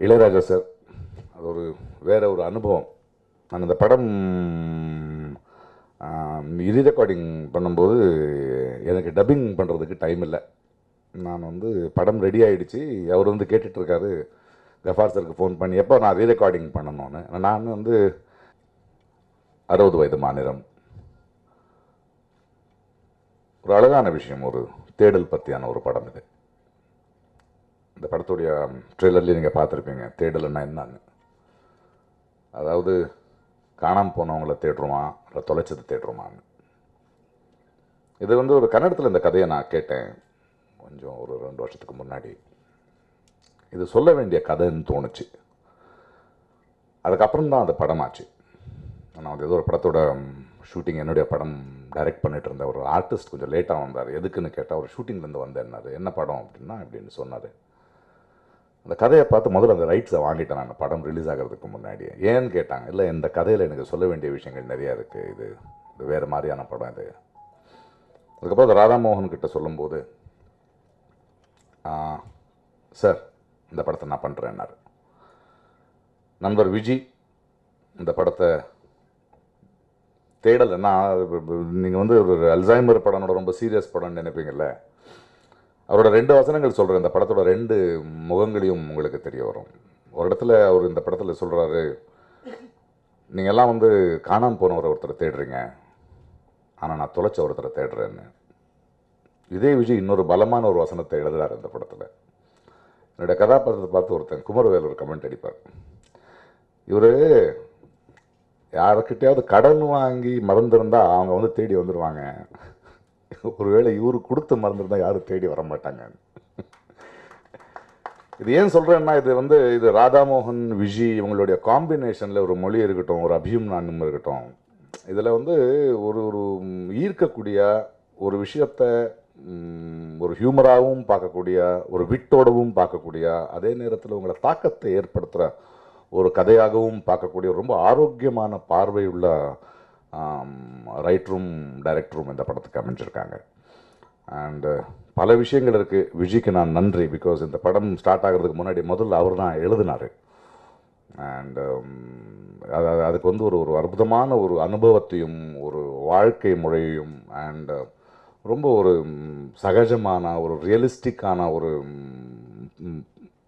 Ilaiyaraaja sir அது ஒரு வேற ஒரு அனுபவம். நான் அந்த படம் இரி ரெக்கார்டிங் பண்ணும்போது எனக்கு டப்பிங் பண்ணுறதுக்கு டைம் இல்லை. நான் வந்து படம் ரெடி ஆகிடுச்சு அவர் வந்து கேட்டுட்ருக்காரு கஃபார் சருக்கு ஃபோன் பண்ணி எப்போ நான் ரீ ரெக்கார்டிங் பண்ணணும்னு. நான் வந்து அறுபது வயது மாநிலம். ஒரு அழகான விஷயம் ஒரு தேடல் பற்றியான ஒரு படம் இது. இந்த படத்துடைய ட்ரெய்லர்லேயே நீங்கள் பார்த்துருப்பீங்க. தேடலைன்னா என்னன்னு. அதாவது காணாமல் போனவங்கள தேடுறோமா? இல்லை தொலைச்சதை தேடுறோமான்னு. இது வந்து ஒரு கன்னடத்தில் இந்த கதையை நான் கேட்டேன். கொஞ்சம் ஒரு ரெண்டு வருஷத்துக்கு முன்னாடி. இது சொல்ல வேண்டிய கதைன்னு தோணுச்சு. அதுக்கப்புறம் தான் அந்த படமாச்சு. நான் வந்து ஏதோ ஒரு படத்தோட ஷூட்டிங் என்னுடைய படம் டைரக்ட் பண்ணிட்டு இருந்த ஒரு ஆர்டிஸ்ட் கொஞ்சம் லேட்டாக வந்தார். எதுக்குன்னு கேட்டால் ஒரு ஷூட்டிங்லேருந்து வந்தேன்னாரு. என்ன படம் அப்படின்னா அப்படின்னு சொன்னார். அந்த கதையை பார்த்து முதல்ல அந்த ரைட்ஸை வாங்கிட்டேன் நான். படம் ரிலீஸ் ஆகிறதுக்கு முன்னாடி ஏன்னு கேட்டாங்க. இல்லை இந்த கதையில் எனக்கு சொல்ல வேண்டிய விஷயங்கள் நிறையா இருக்குது இது இது வேறு மாதிரியான படம் இது. அதுக்கப்புறம் அது ராதாமோகன் கிட்ட சொல்லும்போது சார் இந்த படத்தை நான் பண்ணுறேன்னாரு நண்பர் விஜி இந்த படத்தை தேடல். என்ன நீங்கள் வந்து ஒரு அல்சைமர் படனோட ரொம்ப சீரியஸ் படம்னு நினைப்பீங்கல்ல? அவரோட ரெண்டு வசனங்கள் சொல்கிறேன் இந்த படத்தோட ரெண்டு முகங்களையும் உங்களுக்கு தெரிய வரும். ஒரு இடத்துல அவர் இந்த படத்தில் சொல்கிறாரு நீங்கள் எல்லாம் வந்து காணாமல் போனவரை ஒருத்தரை தேடுறீங்க. ஆனால் நான் தொலைச்ச ஒருத்தரை தேடுறேன்னு. இதே விஜய் இன்னொரு பலமான ஒரு வசனத்தை எழுதுறாரு இந்த படத்தில். என்னுடைய கதாபாத்திரத்தை பார்த்து ஒருத்தன் குமரவேல் ஒரு கமெண்ட் அடிப்பார். இவர் யாருக்கிட்டையாவது கடன் வாங்கி மறந்துருந்தா அவங்க வந்து தேடி வந்துடுவாங்க ஒருவேளை இவரு கொடுத்து மறந்துருந்தா யாரும் தேடி வர மாட்டாங்க இது ஏன் சொல்கிறேன்னா இது வந்து இது ராதாமோகன் விஜி இவங்களுடைய காம்பினேஷனில் ஒரு மொழி இருக்கட்டும் ஒரு அபியும்னானும் இருக்கட்டும். இதில் வந்து ஒரு ஒரு ஈர்க்கக்கூடிய ஒரு விஷயத்தை ஒரு ஹியூமராகவும் பார்க்கக்கூடிய ஒரு விட்டோடவும் பார்க்கக்கூடிய அதே நேரத்தில் உங்களை தாக்கத்தை ஏற்படுத்துகிற ஒரு கதையாகவும் பார்க்கக்கூடிய ரொம்ப ஆரோக்கியமான பார்வையுள்ள ரைட்டரும் டைரக்டரும் இந்த படத்துக்கு அமைஞ்சிருக்காங்க. அண்டு uh, பல விஷயங்கள் இருக்குது விஜய்க்கு நான் நன்றி பிகாஸ் இந்த படம் ஸ்டார்ட் ஆகிறதுக்கு முன்னாடி முதல்ல அவர் தான் எழுதினார். அண்டு um, அது அது- அதுக்கு வந்து ஒரு ஒரு அற்புதமான ஒரு அனுபவத்தையும் ஒரு வாழ்க்கை முறையையும் அண்டு uh, ரொம்ப ஒரு சகஜமான ஒரு ரியலிஸ்டிக்கான ஒரு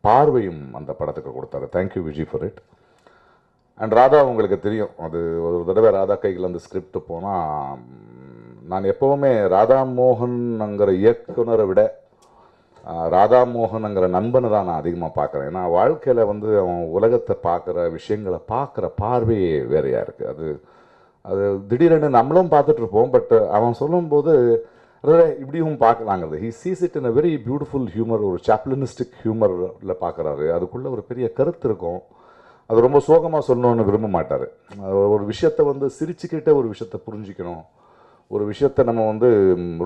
பார்வையும் அந்த படத்துக்கு கொடுத்தாரு. Thank you Vijay for it and Radha உங்களுக்கு தெரியும். அது ஒரு தடவை ராதா கையில் அந்த ஸ்கிரிப்ட் போனால் நான் எப்போவுமே ராதா மோகன்ங்கிற இயக்குனரை விட ராதா மோகனுங்கிற நண்பனை தான் நான் அதிகமாக பார்க்குறேன். ஏன்னா வாழ்க்கையில் வந்து அவன் உலகத்தை பார்க்குற விஷயங்களை பார்க்குற பார்வையே வேறையாக இருக்குது அது அது திடீரெனு நம்மளும் பார்த்துட்ருப்போம் பட் அவன் சொல்லும்போது இப்படியும் பார்க்கலாங்கிறது. He sees it in a very beautiful humour ஒரு சாப்லினிஸ்டிக் ஹியூமரில் பார்க்குறாரு. அதுக்குள்ளே ஒரு பெரிய கருத்து இருக்கும். அது ரொம்ப சோகமாக சொல்லணும்னு விரும்ப மாட்டார். ஒரு விஷயத்தை வந்து சிரிச்சுக்கிட்டே ஒரு விஷயத்தை புரிஞ்சிக்கணும். ஒரு விஷயத்தை நம்ம வந்து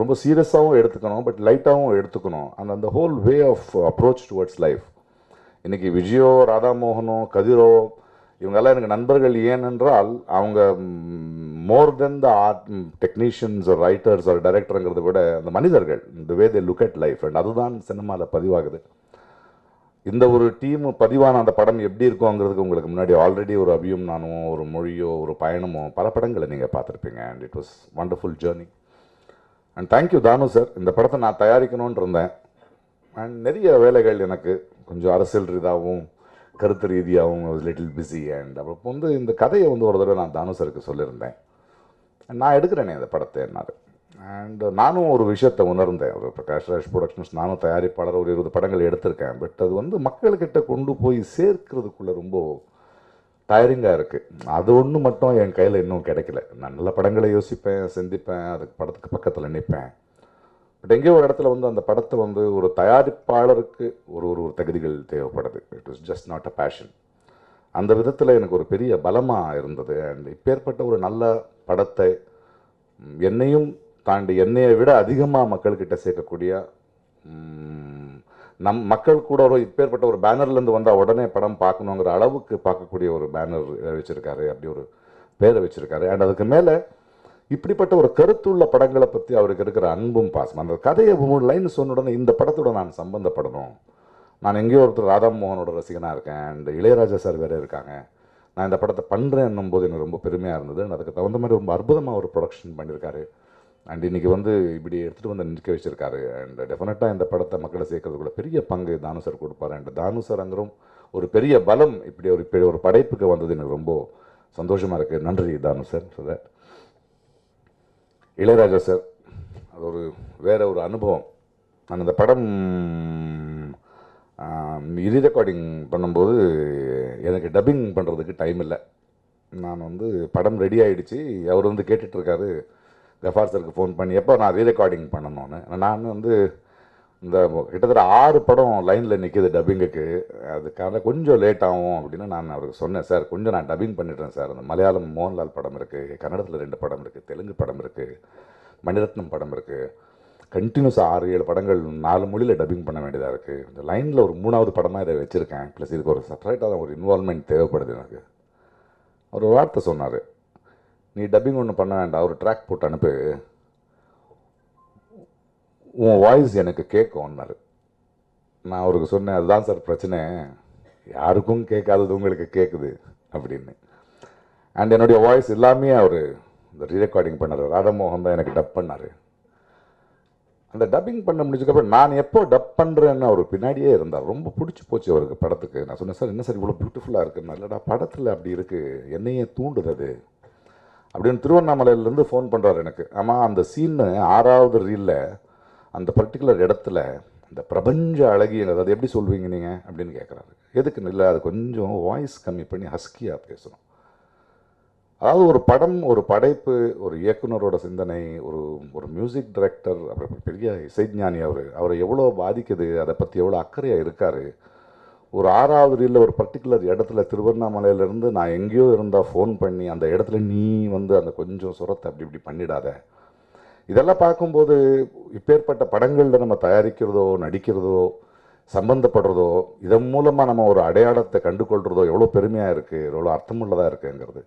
ரொம்ப சீரியஸாகவும் எடுத்துக்கணும் பட் லைட்டாகவும் எடுத்துக்கணும். அந்த அந்த whole way of approach towards life இன்றைக்கி விஜயோ ராதாமோகனோ கதிரோ இவங்கெல்லாம் எனக்கு நண்பர்கள் ஏனென்றால் அவங்க more then the art technicians ஒரு ரைட்டர்ஸ் ஒரு டைரக்டருங்கிறத விட அந்த மனிதர்கள் இந்த way they look at life and அதுதான் சினிமாவில் பதிவாகுது. இந்த ஒரு டீம் பதிவான அந்த படம் எப்படி இருக்குங்கிறதுக்கு உங்களுக்கு முன்னாடி ஆல்ரெடி ஒரு அபியும் நானும் ஒரு மொழியோ ஒரு பயணமோ பல படங்களை நீங்கள் பார்த்துருப்பீங்க. And it was wonderful journey and thank you Thanu sir இந்த படத்தை நான் தயாரிக்கணும்னு இருந்தேன். அண்ட் நிறைய வேலைகள் எனக்கு கொஞ்சம் அரசியல் ரீதியாகவும் கருத்து ரீதியாகவும் லிட்டில் பிஸி அண்ட் அப்போ வந்து இந்த கதையை வந்து ஒரு தடவை நான் தானு சருக்கு சொல்லியிருந்தேன். நான் எடுக்கிறேனே இந்த படத்தை என்னாரு அண்டு நானும் ஒரு விஷயத்தை உணர்ந்தேன். பிரகாஷ் ராஜ் ப்ரொடக்ஷன்ஸ் நானும் தயாரிப்பாளர் ஒரு இருபது படங்கள் எடுத்திருக்கேன். பட் அது வந்து மக்கள்கிட்ட கொண்டு போய் சேர்க்கிறதுக்குள்ளே ரொம்ப டயரிங்காக இருக்குது அது ஒன்று மட்டும் என் கையில் இன்னும் கிடைக்கல. நான் நல்ல படங்களை யோசிப்பேன் சிந்திப்பேன் அதுக்கு படத்துக்கு பக்கத்தில் நிற்பேன் பட் எங்கேயோ ஒரு இடத்துல வந்து அந்த படத்தை வந்து ஒரு தயாரிப்பாளருக்கு ஒரு ஒரு ஒரு தகுதிகள் தேவைப்படுது. It was just not a passion அந்த விதத்தில் எனக்கு ஒரு பெரிய பலமாக இருந்தது. அண்ட் இப்பேற்பட்ட ஒரு நல்ல படத்தை என்னையும் தாண்டி என்னையை விட அதிகமாக மக்கள்கிட்ட சேர்க்கக்கூடிய நம் மக்கள் கூட ஒரு இப்பேற்பட்ட ஒரு பேனர்லேருந்து வந்தால் உடனே படம் பார்க்கணுங்கிற அளவுக்கு பார்க்கக்கூடிய ஒரு பேனர் வச்சுருக்காரு அப்படி ஒரு பேரை வச்சுருக்காரு. அண்ட் அதுக்கு மேலே இப்படிப்பட்ட ஒரு கருத்துள்ள படங்களை பற்றி அவருக்கு இருக்கிற அன்பும் பாசம் அந்த கதையை மூணு லைன் சொன்ன உடனே இந்த படத்தோட நான் சம்பந்தப்படணும். நான் எங்கேயோ ஒருத்தர் ராதாமோகனோட ரசிகனாக இருக்கேன் அண்ட் இளையராஜா சார் வேறு இருக்காங்க. நான் இந்த படத்தை பண்ணுறேன்னும் போது எனக்கு ரொம்ப பெருமையாக இருந்தது. அதுக்கு தகுந்த மாதிரி ரொம்ப அற்புதமாக ஒரு ப்ரொடக்ஷன் பண்ணியிருக்காரு. அண்ட் இன்றைக்கி வந்து இப்படி எடுத்துகிட்டு வந்து நிற்க வச்சுருக்காரு. அண்ட் டெஃபினட்டாக இந்த படத்தை மக்களை சேர்க்கறதுக்குள்ள பெரிய பங்கு தானு சார் கொடுப்பாரு. அண்ட் தானு சார் அங்கரும் ஒரு பெரிய பலம் இப்படி ஒரு இப்படி ஒரு படைப்புக்கு வந்தது எனக்கு ரொம்ப சந்தோஷமாக இருக்குது நன்றி Thanu sir so that Ilaiyaraaja sir அது ஒரு வேறு ஒரு அனுபவம். நான் இந்த படம் இரி ரெக்கார்டிங் பண்ணும்போது எனக்கு டப்பிங் பண்ணுறதுக்கு டைம் இல்லை. நான் வந்து படம் ரெடி ஆகிடுச்சு அவர் வந்து கேட்டுட்ருக்காரு இருக்காரு. கஃபார் சருக்கு ஃபோன் பண்ணி எப்போ நான் ரீரெக்கார்டிங் பண்ணணும்னு. நான் வந்து இந்த கிட்டத்தட்ட ஆறு படம் லைனில் நிற்கிது டப்பிங்குக்கு அதுக்காக கொஞ்சம் லேட் ஆகும் அப்படின்னு நான் அவருக்கு சொன்னேன் சார் கொஞ்சம் நான் டப்பிங் பண்ணிடுறேன் சார். அந்த மலையாளம் மோகன்லால் படம் இருக்குது கன்னடத்தில் ரெண்டு படம் இருக்குது தெலுங்கு படம் இருக்குது மணிரத்னம் படம் இருக்குது கண்டினியூஸாக ஆறு ஏழு படங்கள் நாலு மொழியில் டப்பிங் பண்ண வேண்டியதாக இருக்குது இந்த லைனில் ஒரு மூணாவது படமாக இதை வச்சுருக்கேன். ப்ளஸ் இதுக்கு ஒரு செப்பரேட்டாக ஒரு இன்வால்மெண்ட் தேவைப்படுது எனக்கு. ஒரு வார்த்தை சொன்னார் நீ டப்பிங் ஒன்று பண்ண வேண்டாம். ஒரு ட்ராக் போட்டு அனுப்பு. உன் வாய்ஸ் எனக்கு கேட்கும்னாரு நான் அவருக்கு சொன்னேன் அதுதான் சார் பிரச்சனை. யாருக்கும் கேட்காதது உங்களுக்கு கேட்குது அப்படின்னு. அண்ட் என்னுடைய வாய்ஸ் எல்லாமே அவர் இந்த ரீரெக்கார்டிங் பண்ணார். ராதாமோகன் தான் எனக்கு டப் பண்ணார். அந்த டப்பிங் பண்ண முடிஞ்சதுக்கப்புறம் நான் எப்போ டப் பண்ணுறேன்னு அவர் பின்னாடியே இருந்தார். ரொம்ப பிடிச்சி போச்சு அவருக்கு படத்துக்கு. நான் சொன்னேன் சார் என்ன சார் இவ்வளோ பியூட்டிஃபுல்லாக இருக்குன்னு இல்லைடா படத்தில் அப்படி இருக்குது என்னையே தூண்டுது அது. அப்படின்னு திருவண்ணாமலையிலேருந்து ஃபோன் பண்ணுறாரு எனக்கு. ஆமாம் அந்த சீன்னு ஆறாவது ரீலில் அந்த பர்டிகுலர் இடத்துல அந்த பிரபஞ்ச அழகியங்கிறது அது எப்படி சொல்வீங்க நீங்கள் அப்படின்னு கேட்குறாரு எதுக்கு இல்லை அது கொஞ்சம் வாய்ஸ் கம்மி பண்ணி ஹஸ்கியாக பேசணும். அதாவது ஒரு படம் ஒரு படைப்பு ஒரு இயக்குனரோட சிந்தனை ஒரு ஒரு மியூசிக் டைரக்டர் அப்புறம் பெரிய இசைஞானி அவர் அவரை எவ்வளோ பாதிக்குது அதை பற்றி எவ்வளோ அக்கறையாக இருக்கார் ஒரு ஆறாவது ரீலில் ஒரு பர்டிகுலர் இடத்துல திருவண்ணாமலையிலேருந்து நான் எங்கேயோ இருந்தால் ஃபோன் பண்ணி அந்த இடத்துல நீ வந்து அந்த கொஞ்சம் சுரத்தை அப்படி இப்படி பண்ணிடாத. இதெல்லாம் பார்க்கும்போது இப்பேற்பட்ட படங்களில் நம்ம தயாரிக்கிறதோ நடிக்கிறதோ சம்பந்தப்படுறதோ இதன் மூலமாக நம்ம ஒரு அடையாளத்தை கண்டுகொள்கிறதோ எவ்வளோ பெருமையாக இருக்குது எவ்வளோ அர்த்தமுள்ளதாக இருக்குங்கிறது.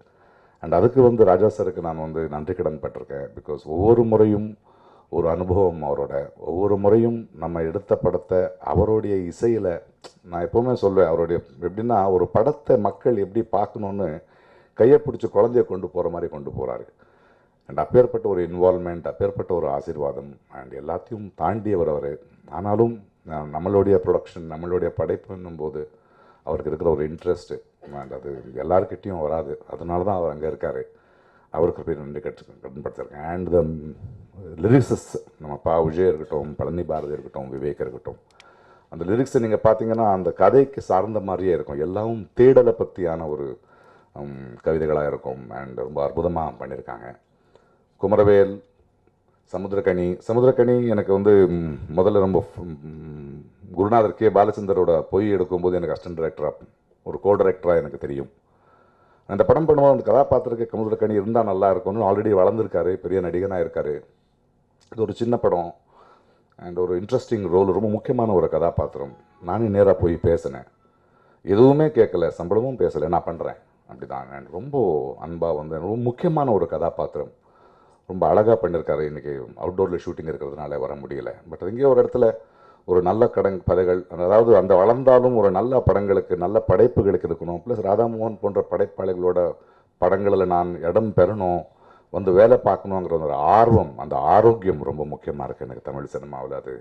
அண்ட் அதுக்கு வந்து ராஜா சாருக்கு நான் வந்து நன்றி கடன் பட்டிருக்கேன். பிகாஸ் ஒவ்வொரு முறையும் ஒரு அனுபவம் அவரோட. ஒவ்வொரு முறையும் நம்ம எடுத்த படத்தை அவருடைய இசையில் நான் எப்போவுமே சொல்லுவேன் அவருடைய எப்படின்னா ஒரு படத்தை மக்கள் எப்படி பார்க்கணுன்னு கையை பிடிச்சி குழந்தைய கொண்டு போகிற மாதிரி கொண்டு போகிறாரு அண்ட் அப்பேற்பட்ட ஒரு இன்வால்மெண்ட் அப்பேற்பட்ட ஒரு ஆசீர்வாதம் அண்ட் எல்லாத்தையும் தாண்டியவர் அவர். ஆனாலும் நம்மளுடைய ப்ரொடக்ஷன் நம்மளுடைய படைப்புன்னும் போது அவருக்கு இருக்கிற ஒரு இன்ட்ரெஸ்ட்டு அண்ட் அது எல்லாருக்கிட்டேயும் வராது. அதனால தான் அவர் அங்கே இருக்கார். அவருக்கு போய் நன்றி கட்டு கடன்படுத்திருக்கேன் அண்ட் த லிரிக்ஸஸ் நம்ம பா விஜய் இருக்கட்டும் பழனி பாரதி இருக்கட்டும் விவேக் இருக்கட்டும் அந்த லிரிக்ஸை நீங்கள் பார்த்தீங்கன்னா அந்த கதைக்கு சார்ந்த மாதிரியே இருக்கும். எல்லாவும் தேடலை பற்றியான ஒரு கவிதைகளாக இருக்கும். அண்ட் ரொம்ப அற்புதமாக பண்ணியிருக்காங்க குமரவேல் சமுத்திரக்கனி. சமுத்திரக்கனி எனக்கு வந்து முதல்ல ரொம்ப குருநாதர் கே. பாலச்சந்தரோட பொய் எடுக்கும்போது எனக்கு அசிஸ்டன்ட் டைரக்டராக ஒரு கோ டைரக்டராக எனக்கு தெரியும். அந்த படம் பண்ணும்போது அந்த கதாபாத்திரக்கு சமுத்திரக்கனி இருந்தால் நல்லா இருக்கும்னு ஆல்ரெடி வளர்ந்துருக்காரு. பெரிய நடிகனாக இருக்காரு இது ஒரு சின்ன படம். அண்ட் ஒரு இன்ட்ரெஸ்டிங் ரோல் ரொம்ப முக்கியமான ஒரு கதாபாத்திரம். நானே நேராக போய் பேசினேன். எதுவுமே கேட்கல சம்பளமும் பேசலை நான் பண்ணுறேன் அப்படி தான் அண்ட் ரொம்ப அன்பாக வந்து ரொம்ப முக்கியமான ஒரு கதாபாத்திரம். ரொம்ப அழகாக பண்ணியிருக்காரு இன்றைக்கி அவுட்டோரில் ஷூட்டிங் இருக்கிறதுனால வர முடியல. பட் இங்கே ஒரு இடத்துல ஒரு நல்ல கடன் பதைகள் அதாவது அந்த வளர்ந்தாலும் ஒரு நல்ல படங்களுக்கு நல்ல படைப்புகளுக்கு இருக்கணும். ப்ளஸ் ராதாமோகன் போன்ற படைப்பாளிகளோட படங்களில் நான் இடம் பெறணும். வந்து வேலை பார்க்கணுங்கிற ஒரு ஆர்வம் அந்த ஆரோக்கியம் ரொம்ப முக்கியமாக இருக்குது எனக்கு தமிழ் சினிமாவில். அது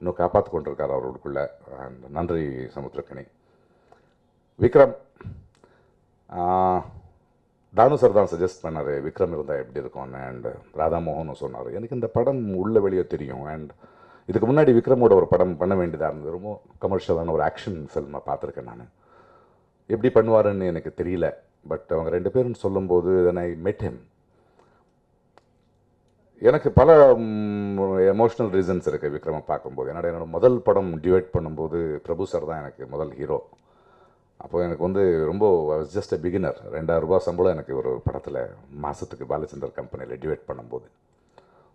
இன்னும் காப்பாற்றி கொண்டிருக்கார் அவர்களுக்குள்ள அண்ட் நன்றி சமுத்திரக்கணி விக்ரம். தானு சார் தான் சஜஸ்ட் பண்ணார் விக்ரம் இருந்தால் எப்படி இருக்கும்னு அண்ட் ராதாமோகன் சொன்னார். எனக்கு இந்த படம் உள்ள வெளியே தெரியும். அண்ட் இதுக்கு முன்னாடி விக்ரமோட ஒரு படம் பண்ண வேண்டியதாக இருந்தது. ரொம்ப கமர்ஷியலான ஒரு ஆக்ஷன் ஃபில்மை பார்த்துருக்கேன் நான். எப்படி பண்ணுவாருன்னு எனக்கு தெரியல. பட் அவங்க ரெண்டு பேரும் சொல்லும்போது ஐ மெட் ஹிம் எனக்கு பல எமோஷ்னல் ரீசன்ஸ் இருக்குது விக்ரமை பார்க்கும்போது. என்னோட என்னோட முதல் படம் டிவைட் பண்ணும்போது பிரபு சார் தான் எனக்கு முதல் ஹீரோ அப்போ எனக்கு வந்து ரொம்ப ஜஸ்ட் அ பிகினர் ரெண்டாயிரம் ரூபா சம்பளம் எனக்கு ஒரு படத்தில் மாதத்துக்கு பாலச்சந்தர் கம்பெனியில் டிவைட் பண்ணும்போது.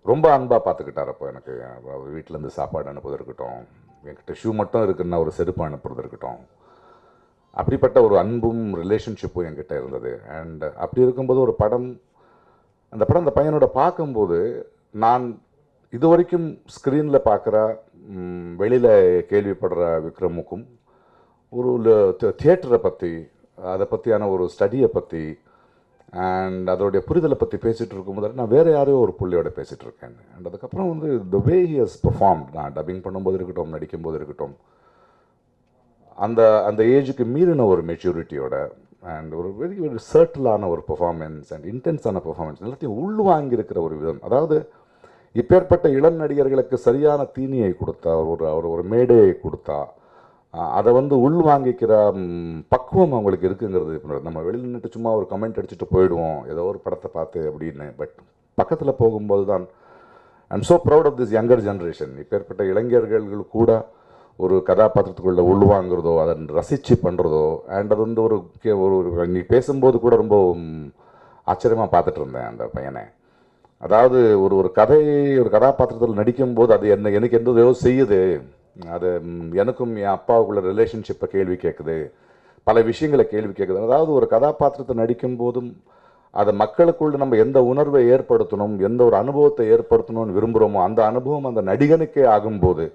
ரொம்ப அன்பாக பார்த்துக்கிட்டார் அப்போ எனக்கு. அவர் வீட்டிலேருந்து சாப்பாடு அனுப்புவது இருக்கட்டும் என்கிட்ட ஷூ மட்டும் இருக்குன்னா ஒரு செருப்பு அனுப்புறது இருக்கட்டும் அப்படிப்பட்ட ஒரு அன்பும் ரிலேஷன்ஷிப்பும் என்கிட்ட இருந்தது. அண்ட் அப்படி இருக்கும்போது ஒரு படம் அந்த படம் அந்த பையனோட பார்க்கும்போது நான் இது வரைக்கும் ஸ்க்ரீனில் பார்க்குற வெளியில் கேள்விப்படுற விக்ரமுக்கும் ஒரு தியேட்டரை பற்றி அதை பற்றியான ஒரு ஸ்டடியை பற்றி அண்ட் அதோடைய புரிதலை பற்றி பேசிகிட்டு இருக்கும்போது நான் வேறு யாரையோ ஒரு புள்ளியோட பேசிகிட்டு இருக்கேன். அண்ட் அதுக்கப்புறம் வந்து the way he has perform நான் டப்பிங் பண்ணும்போது இருக்கட்டும் நடிக்கும்போது இருக்கட்டும் அந்த அந்த ஏஜுக்கு மீறின ஒரு மெச்சூரிட்டியோட அண்ட் ஒரு வெரி வெரி சர்ட்டிலான ஒரு பெர்ஃபார்மன்ஸ் அண்ட் இன்டென்ஸான பெர்ஃபார்மன்ஸ் எல்லாத்தையும் உள்வாங்கியிருக்கிற ஒரு விதம். அதாவது இப்பேற்பட்ட இளம் நடிகர்களுக்கு சரியான தீனியை கொடுத்தா ஒரு அவர் ஒரு மேடையை கொடுத்தா அதை வந்து உள்வாங்கிக்கிற வாங்கிக்கிற பக்குவம் அவங்களுக்கு இருக்குங்கிறது நம்ம வெளியில் நின்று சும்மா ஒரு கமெண்ட் அடிச்சுட்டு போயிடுவோம் ஏதோ ஒரு படத்தை பார்த்து அப்படின்னு. பட் பக்கத்தில் போகும்போது தான் I'm so proud of this younger generation இப்பேற்பட்ட இளைஞர்கள் கூட ஒரு கதாபாத்திரத்துக்குள்ள உள்வாங்கிறதோ அதை ரசித்து பண்ணுறதோ அண்ட் அது வந்து ஒரு கே- ஒரு ஒரு- நீ பேசும்போது கூட ரொம்ப ஆச்சரியமாக பார்த்துட்டு இருந்தேன் அந்த பையனை. அதாவது ஒரு ஒரு கதை ஒரு கதாபாத்திரத்தில் நடிக்கும்போது அது என்ன எனக்கு எந்த ஏதோ செய்யுது. அது எனக்கும் என் அப்பாவுக்குள்ள ரிலேஷன்ஷிப்பை கேள்வி கேட்குது. பல விஷயங்களை கேள்வி கேட்குது. அதாவது ஒரு கதாபாத்திரத்தை நடிக்கும் போதும் அதை மக்களுக்குள்ள நம்ம எந்த உணர்வை ஏற்படுத்தணும் எந்த ஒரு அனுபவத்தை ஏற்படுத்தணும்னு விரும்புகிறோமோ அந்த அனுபவம் அந்த நடிகனுக்கே ஆகும்போது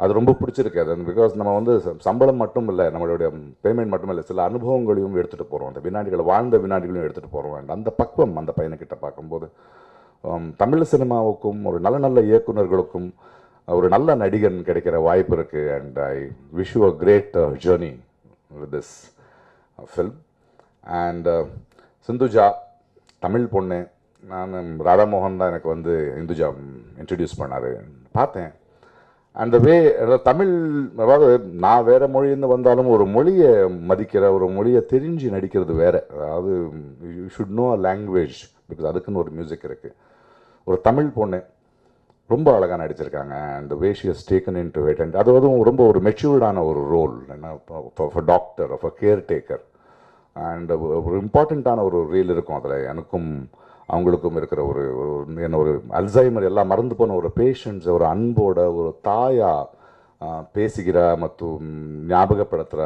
அது ரொம்ப பிடிச்சிருக்கு அது பிகாஸ் நம்ம வந்து சம்பளம் மட்டும் இல்லை நம்மளுடைய பேமெண்ட் மட்டும் இல்லை சில அனுபவங்களையும் எடுத்துகிட்டு போகிறோம் அந்த வினாடிகளை வாழ்ந்த வினாடிகளையும் எடுத்துகிட்டு போகிறோம் அந்த பக்குவம் அந்த பையனுக்கிட்ட பார்க்கும்போது um, தமிழ் சினிமாவுக்கும் ஒரு நல்ல நல்ல இயக்குனர்களுக்கும் ஒரு நல்ல நடிகன் கிடைக்கிற வாய்ப்பு இருக்குது and I wish a great journey with this film and Sindhuja Tamil பொண்ணு. நான் ராதாமோகன் தான் எனக்கு வந்து இந்துஜா இன்ட்ரடியூஸ் um, பண்ணார். பார்த்தேன். அந்த வே தமிழ் அதாவது நான் வேறு மொழியிருந்து வந்தாலும் ஒரு மொழியை மதிக்கிற ஒரு மொழியை தெரிஞ்சு நடிக்கிறது வேறு. அதாவது you should know a language because அதுக்குன்னு ஒரு மியூசிக் இருக்குது ஒரு தமிழ் பொண்ணு ரொம்ப அழகாக நடிச்சிருக்காங்க அந்த way she has taken into it and அது அதுவும் ரொம்ப ஒரு மெச்சூர்டான ஒரு ரோல் என்ன doctor of a caretaker and ஒரு இம்பார்ட்டண்ட்டான ஒரு ரீல் இருக்கும் அதில். எனக்கும் அவங்களுக்கும் இருக்கிற ஒரு ஒரு என்ன ஒரு அல்சைமர் எல்லாம் மறந்து போன ஒரு பேஷண்ட்ஸ் ஒரு அன்போட ஒரு தாயா பேசுகிற மற்றும் ஞாபகப்படுத்துகிற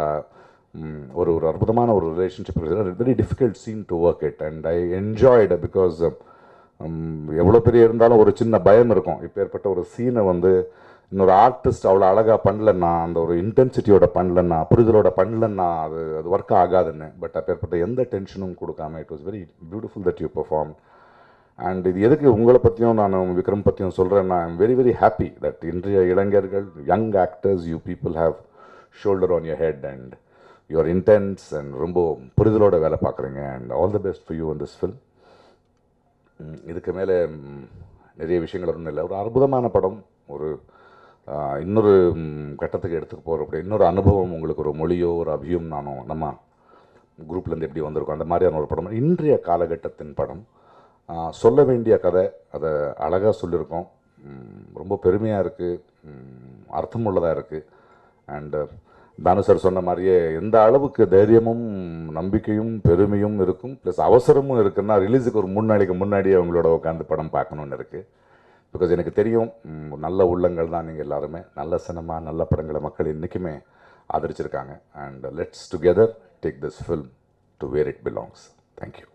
ஒரு ஒரு அற்புதமான ஒரு relationship very difficult scene to work it and I enjoyed because எவ்வளோ பெரிய இருந்தாலும் ஒரு சின்ன பயம் இருக்கும். இப்போ ஏற்பட்ட ஒரு சீனை வந்து இன்னொரு ஆர்டிஸ்ட் அவ்வளோ அழகாக பண்ணலன்னா அந்த ஒரு இன்டென்சிட்டியோட பண்ணலன்னா புரிதலோட பண்ணலன்னா அது அது ஒர்க் ஆகாதுன்னு. பட் அப்பேற்பட்ட எந்த டென்ஷனும் கொடுக்காம it was very beautiful that you perform and இது எதுக்கு உங்களை பற்றியும் நான் விக்ரம் பற்றியும் சொல்கிறேன்னா I'm very very happy that இன்றைய இளைஞர்கள் young actors you people have shoulder on your head and your intense and ரொம்ப புரிதலோட வேலை பார்க்குறீங்க. And all the best for you in this film இதுக்கு மேலே நிறைய விஷயங்கள் ஒன்றும் இல்லை. ஒரு அற்புதமான படம். ஒரு இன்னொரு கட்டத்துக்கு எடுத்துக்க போகிற அப்படி இன்னொரு அனுபவம் உங்களுக்கு ஒரு மொழியோ ஒரு அபியும் நானும் நம்ம குரூப்லேருந்து எப்படி வந்திருக்கோம் அந்த மாதிரியான ஒரு படம். இன்றைய காலகட்டத்தின் படம். சொல்ல வேண்டிய கதை அதை அழகாக சொல்லியிருக்கோம். ரொம்ப பெருமையாக இருக்குது அர்த்தமுள்ளதாக இருக்குது அண்டு தானு சார் சொன்ன மாதிரியே எந்த அளவுக்கு தைரியமும் நம்பிக்கையும் பெருமையும் இருக்கும் ப்ளஸ் அவசரமும் இருக்குன்னா ரிலீஸுக்கு ஒரு மூணு நாளைக்கு முன்னாடியே அவங்களோட உட்காந்து படம் பார்க்கணுன்னு இருக்குது பிகாஸ் எனக்கு தெரியும் நல்ல உள்ளங்கள் தான் நீங்கள் எல்லாருமே. நல்ல சினிமா நல்ல படங்களை மக்கள் இன்றைக்குமே ஆதரிச்சிருக்காங்க. And let's together take this film to where it belongs thank you